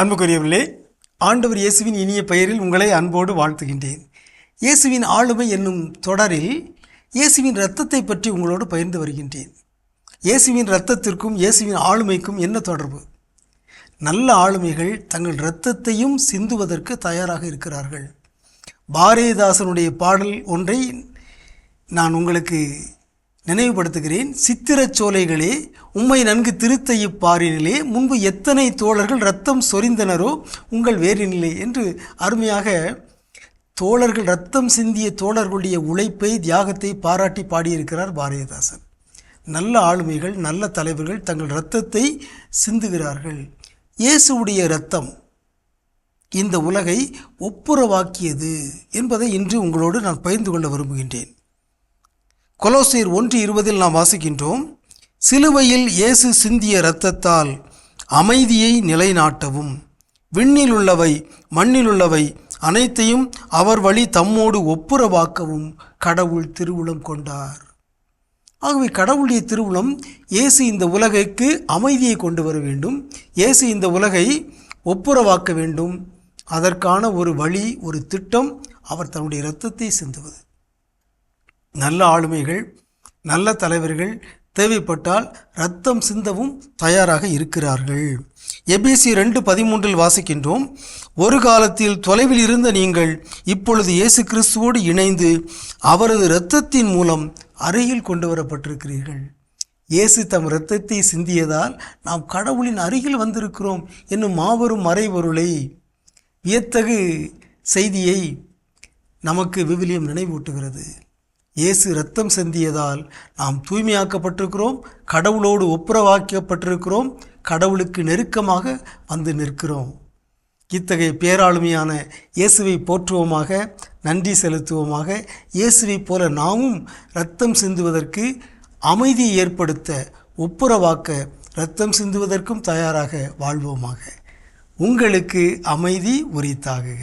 அன்புக்குரியவர்களே ஆண்டவர் இயேசுவின் இனிய பெயரில் உங்களை அன்போடு வாழ்த்துகின்றேன். இயேசுவின் ஆளுமை என்னும் தொடரில் இயேசுவின் இரத்தத்தை பற்றி உங்களோடு பகிர்ந்து வருகின்றேன். இயேசுவின் இரத்தத்திற்கும் இயேசுவின் ஆளுமைக்கும் என்ன தொடர்பு? நல்ல ஆளுமைகள் தங்கள் இரத்தத்தையும் சிந்துவதற்கு தயாராக இருக்கிறார்கள். பாரதிதாசனுடைய பாடல் ஒன்றை நான் உங்களுக்கு நினைவுபடுத்துகிறேன். சித்திரச் சோலைகளே உம்மை நன்கு திருத்த பாரினிலே முன்பு எத்தனை தோழர்கள் ரத்தம் சொரிந்தனரோ உங்கள் வேறினிலே என்று அருமையாக தோழர்கள் ரத்தம் சிந்திய தோழர்களுடைய உழைப்பை தியாகத்தை பாராட்டி பாடியிருக்கிறார் பாரதிதாசன். நல்ல ஆளுமைகள் நல்ல தலைவர்கள் தங்கள் இரத்தத்தை சிந்துகிறார்கள். இயேசுவுடைய இரத்தம் இந்த உலகை ஒப்புரவாக்கியது என்பதை இன்று உங்களோடு நான் பகிர்ந்து கொள்ள விரும்புகின்றேன். கொலோசீர் ஒன்று இருபதில் நாம் வாசிக்கின்றோம் சிலுவையில் இயேசு சிந்திய இரத்தத்தால் அமைதியை நிலைநாட்டவும். விண்ணில் உள்ளவை மண்ணில் உள்ளவை அனைத்தையும் அவர் வழி தம்மோடு ஒப்புரவாக்கவும் கடவுள் திருவுளம் கொண்டார். ஆகவே கடவுளுடைய திருவுளம் இயேசு இந்த உலகைக்கு அமைதியை கொண்டு வர வேண்டும். இயேசு இந்த உலகை ஒப்புரவாக்க வேண்டும். அதற்கான ஒரு வழி ஒரு திட்டம் அவர் தன்னுடைய இரத்தத்தை சிந்துவது. நல்ல ஆளுமைகள் நல்ல தலைவர்கள் தேவைப்பட்டால் ரத்தம் சிந்தவும் தயாராக இருக்கிறார்கள். எபிசி ரெண்டு பதிமூன்றில் வாசிக்கின்றோம் ஒரு காலத்தில் தொலைவில் இருந்த நீங்கள் இப்பொழுது இயேசு கிறிஸ்துவோடு இணைந்து அவரது இரத்தத்தின் மூலம் அருகில் கொண்டு வரப்பட்டிருக்கிறீர்கள். இயேசு தம் இரத்தத்தை சிந்தியதால் நாம் கடவுளின் அருகில் வந்திருக்கிறோம் என்னும் மாபெரும் மறைபொருளை வியத்தகு செய்தியை நமக்கு விவிலியம் நினைவூட்டுகிறது. இயேசு இரத்தம் சிந்தியதால் நாம் தூய்மையாக்கப்பட்டிருக்கிறோம் கடவுளோடு ஒப்புரவாக்கப்பட்டிருக்கிறோம் கடவுளுக்கு நெருக்கமாக வந்து நிற்கிறோம். இத்தகைய பேராளுமையான இயேசுவை போற்றுவோமாக நன்றி செலுத்துவோமாக இயேசுவைப் போல நாமும் இரத்தம் சிந்துவதற்கு அமைதியை ஏற்படுத்த ஒப்புரவாக்க இரத்தம் சிந்துவதற்கும் தயாராக வாழ்வோமாக. உங்களுக்கு அமைதி உரித்தாகுக.